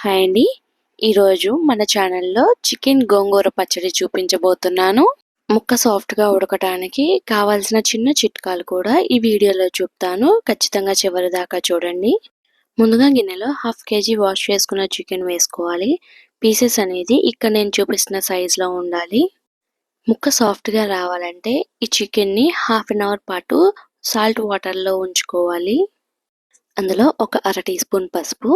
Hi అండి. ఈరోజు మన ఛానల్లో చికెన్ గోంగూర పచ్చడి చూపించబోతున్నాను. ముక్క సాఫ్ట్గా ఉడకటానికి కావాల్సిన చిన్న చిట్కాలు కూడా ఈ వీడియోలో చూపుతాను. ఖచ్చితంగా చివరి దాకా చూడండి. ముందుగా గిన్నెలో హాఫ్ కేజీ వాష్ చేసుకున్న చికెన్ వేసుకోవాలి. పీసెస్ అనేది ఇక్కడ నేను చూపిస్తున్న సైజులో ఉండాలి. ముక్క సాఫ్ట్గా రావాలంటే ఈ చికెన్ని హాఫ్ అన్ అవర్ పాటు సాల్ట్ వాటర్లో ఉంచుకోవాలి. అందులో ఒక అర టీ స్పూన్ పసుపు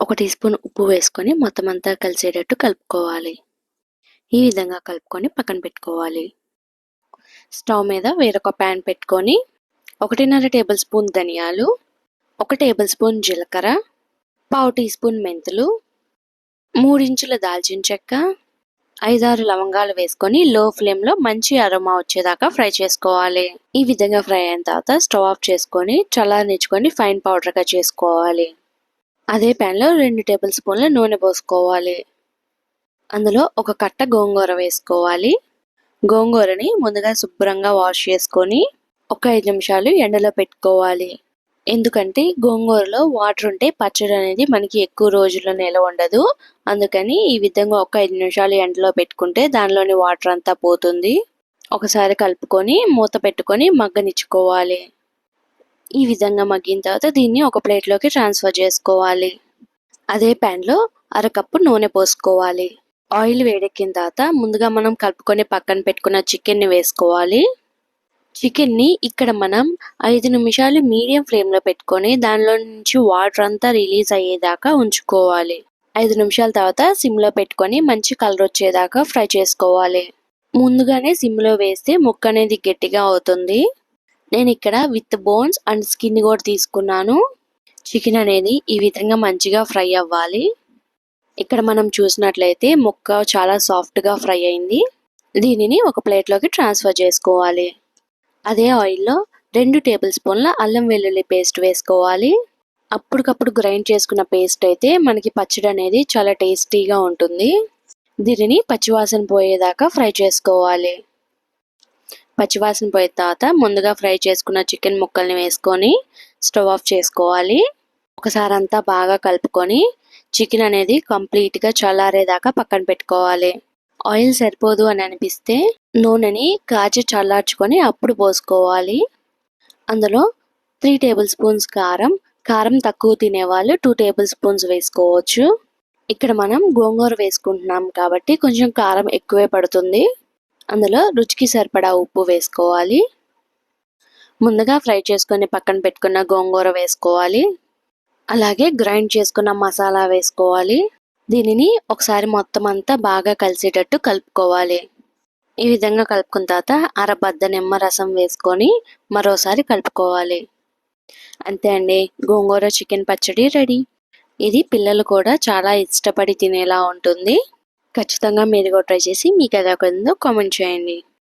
ఒక టీ స్పూన్ ఉప్పు వేసుకొని మొత్తం అంతా కలిసేటట్టు కలుపుకోవాలి. ఈ విధంగా కలుపుకొని పక్కన పెట్టుకోవాలి. స్టవ్ మీద వేరొక ప్యాన్ పెట్టుకొని ఒకటిన్నర టేబుల్ స్పూన్ ధనియాలు ఒక టేబుల్ స్పూన్ జీలకర్ర పావు టీ స్పూన్ మెంతులు మూడించుల దాల్చిన చెక్క ఐదారు లవంగాలు వేసుకొని లో ఫ్లేమ్లో మంచి అరోమా వచ్చేదాకా ఫ్రై చేసుకోవాలి. ఈ విధంగా ఫ్రై అయిన తర్వాత స్టవ్ ఆఫ్ చేసుకొని చల్లారనిచ్చుకొని ఫైన్ పౌడర్గా చేసుకోవాలి. అదే ప్యాన్లో రెండు టేబుల్ స్పూన్ల నూనె పోసుకోవాలి. అందులో ఒక కట్ట గోంగూర వేసుకోవాలి. గోంగూరని ముందుగా శుభ్రంగా వాష్ చేసుకొని ఒక ఐదు నిమిషాలు ఎండలో పెట్టుకోవాలి. ఎందుకంటే గోంగూరలో వాటర్ ఉంటే పచ్చడి అనేది మనకి ఎక్కువ రోజుల్లో నిలవ ఉండదు. అందుకని ఈ విధంగా ఒక ఐదు నిమిషాలు ఎండలో పెట్టుకుంటే దానిలోని వాటర్ అంతా పోతుంది. ఒకసారి కలుపుకొని మూత పెట్టుకొని మగ్గనిచ్చుకోవాలి. ఈ విధంగా మగ్గిన తర్వాత దీన్ని ఒక ప్లేట్లోకి ట్రాన్స్ఫర్ చేసుకోవాలి. అదే ప్యాన్లో అరకప్పు నూనె పోసుకోవాలి. ఆయిల్ వేడెక్కిన తర్వాత ముందుగా మనం కలుపుకొని పక్కన పెట్టుకున్న చికెన్ని వేసుకోవాలి. చికెన్ని ఇక్కడ మనం ఐదు నిమిషాలు మీడియం ఫ్లేమ్లో పెట్టుకొని దానిలో నుంచి వాటర్ అంతా రిలీజ్ అయ్యేదాకా ఉంచుకోవాలి. ఐదు నిమిషాల తర్వాత సిమ్లో పెట్టుకొని మంచి కలర్ వచ్చేదాకా ఫ్రై చేసుకోవాలి. ముందుగానే సిమ్లో వేస్తే ముక్క అనేది గట్టిగా అవుతుంది. నేను ఇక్కడ విత్ బోన్స్ అండ్ స్కిన్ కూడా తీసుకున్నాను. చికెన్ అనేది ఈ విధంగా మంచిగా ఫ్రై అవ్వాలి. ఇక్కడ మనం చూసినట్లయితే ముక్క చాలా సాఫ్ట్గా ఫ్రై అయింది. దీనిని ఒక ప్లేట్లోకి ట్రాన్స్ఫర్ చేసుకోవాలి. అదే ఆయిల్లో రెండు టేబుల్ స్పూన్ల అల్లం వెల్లుల్లి పేస్ట్ వేసుకోవాలి. అప్పటికప్పుడు గ్రైండ్ చేసుకున్న పేస్ట్ అయితే మనకి పచ్చడి అనేది చాలా టేస్టీగా ఉంటుంది. దీనిని పచ్చివాసన పోయేదాకా ఫ్రై చేసుకోవాలి. పచ్చివాసన పోయిన తర్వాత ముందుగా ఫ్రై చేసుకున్న చికెన్ ముక్కల్ని వేసుకొని స్టవ్ ఆఫ్ చేసుకోవాలి. ఒకసారి అంతా బాగా కలుపుకొని చికెన్ అనేది కంప్లీట్గా చల్లారేదాకా పక్కన పెట్టుకోవాలి. ఆయిల్ సరిపోదు అని అనిపిస్తే నూనెని కాచి చల్లార్చుకొని అప్పుడు పోసుకోవాలి. అందులో త్రీ టేబుల్ స్పూన్స్ కారం కారం తక్కువ తినేవాళ్ళు టూ టేబుల్ స్పూన్స్ వేసుకోవచ్చు. ఇక్కడ మనం గోంగూర వేసుకుంటున్నాం కాబట్టి కొంచెం కారం ఎక్కువే పడుతుంది. అందులో రుచికి సరిపడా ఉప్పు వేసుకోవాలి. ముందుగా ఫ్రై చేసుకొని పక్కన పెట్టుకున్న గోంగూర వేసుకోవాలి. అలాగే గ్రైండ్ చేసుకున్న మసాలా వేసుకోవాలి. దీనిని ఒకసారి మొత్తం అంతా బాగా కలిసేటట్టు కలుపుకోవాలి. ఈ విధంగా కలుపుకున్న తర్వాత అరబద్ద నిమ్మ రసం వేసుకొని మరోసారి కలుపుకోవాలి. అంతే అండి. గోంగూర చికెన్ పచ్చడి రెడీ. ఇది పిల్లలు కూడా చాలా ఇష్టపడి తినేలా ఉంటుంది. ఖచ్చితంగా మీరు కూడా ట్రై చేసి మీకు ఎలా ఉందో కామెంట్ చేయండి.